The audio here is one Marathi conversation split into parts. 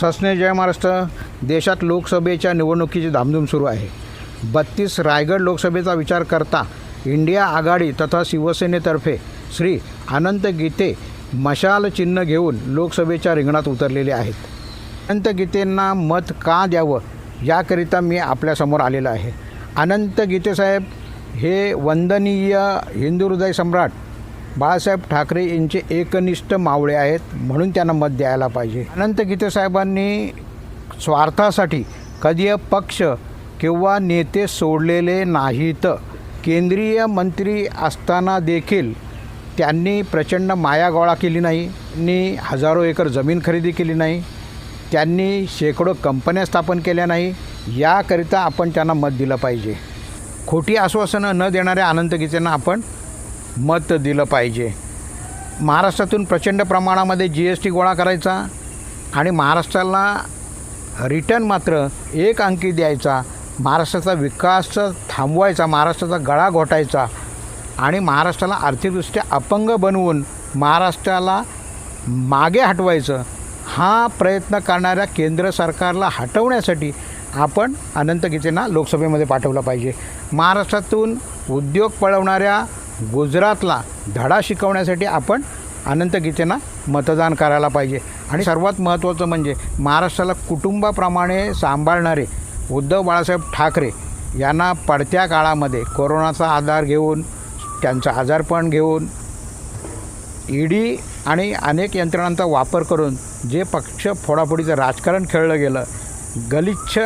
ससने जय महाराष्ट्र. देशात लोकसभेच्या निवडणुकीची धामधूम सुरू आहे. बत्तीस रायगड लोकसभेचा विचार करता इंडिया आघाडी तथा शिवसेनेतर्फे श्री अनंत गीते मशाल चिन्ह घेऊन लोकसभेच्या रिंगणात उतरलेले आहेत. अनंत गीतेंना मत का द्यावं याकरिता मी आपल्यासमोर आलेलो आहे. अनंत गीतेसाहेब हे वंदनीय हिंदू हृदय सम्राट बाळासाहेब ठाकरे यांचे एकनिष्ठ मावळे आहेत म्हणून त्यांना मत द्यायला पाहिजे. अनंत गीते साहेबांनी स्वार्थासाठी कधी पक्ष किंवा नेते सोडलेले नाहीत. केंद्रीय मंत्री असताना देखील त्यांनी प्रचंड माया गोळा केली नाही. त्यांनी हजारो एकर जमीन खरेदी केली नाही. त्यांनी शेकडो कंपन्या स्थापन केल्या नाही. याकरिता आपण त्यांना मत दिलं पाहिजे. खोटी आश्वासनं न देणाऱ्या अनंत गीतेंना आपण मत दिलं पाहिजे. महाराष्ट्रातून प्रचंड प्रमाणामध्ये जी एस टी गोळा करायचा आणि महाराष्ट्राला रिटर्न मात्र एक अंकी द्यायचा. महाराष्ट्राचा विकास थांबवायचा महाराष्ट्राचा गळा घोटायचा आणि महाराष्ट्राला आर्थिकदृष्ट्या अपंग बनवून महाराष्ट्राला मागे हटवायचं हा प्रयत्न करणाऱ्या केंद्र सरकारला हटवण्यासाठी आपण अनंत गीतेंना लोकसभेमध्ये पाठवलं पाहिजे. महाराष्ट्रातून उद्योग पळवणाऱ्या गुजरातला धडा शिकवण्यासाठी आपण अनंत गीतेंना मतदान करायला पाहिजे. आणि सर्वात महत्त्वाचं म्हणजे महाराष्ट्राला कुटुंबाप्रमाणे सांभाळणारे उद्धव बाळासाहेब ठाकरे यांना पडत्या काळामध्ये कोरोनाचा आधार घेऊन त्यांचं आजारपण घेऊन ईडी आणि अनेक यंत्रणांचा वापर करून जे पक्ष फोडाफोडीचं राजकारण खेळलं गेलं गलिच्छ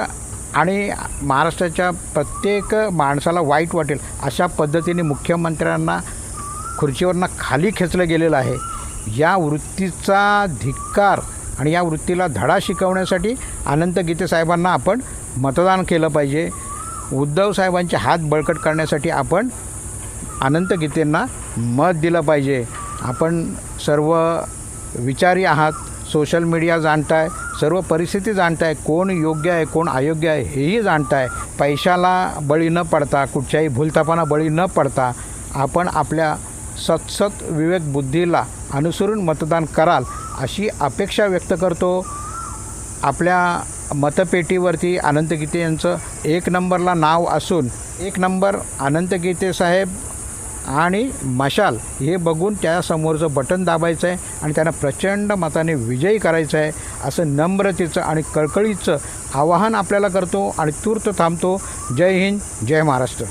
आणि महाराष्ट्राच्या प्रत्येक माणसाला वाईट वाटेल अशा पद्धतीने मुख्यमंत्र्यांना खुर्चीवरनं खाली खेचलं गेलेलं आहे. या वृत्तीचा धिक्कार आणि या वृत्तीला धडा शिकवण्यासाठी अनंत गीते साहेबांना आपण मतदान केलं पाहिजे. उद्धव साहेबांचे हात बळकट करण्यासाठी आपण अनंत गीतेंना मत दिलं पाहिजे. आपण सर्व विचारी आहात सोशल मीडिया जाणताय सर्व परिस्थिती जाणताय कोण योग्य आहे कोण अयोग्य आहे हेही जाणताय. पैशाला बळी न पडता कुठच्याही भूलथापांना बळी न पडता आपण आपल्या सतसत विवेक बुद्धीला अनुसरून मतदान कराल अशी अपेक्षा व्यक्त करतो. आपल्या मतपेटीवरती अनंत गीते यांचं एक नंबरला नाव असून एक नंबर अनंत गीते साहेब आणि मशाल हे बघून त्यासमोरचं बटन दाबायचं आहे आणि त्यांना प्रचंड मताने विजयी करायचं आहे असं नम्रतेचं आणि कळकळीचं आवाहन आपल्याला करतो आणि तूर्त थांबतो. जय हिंद जय महाराष्ट्र.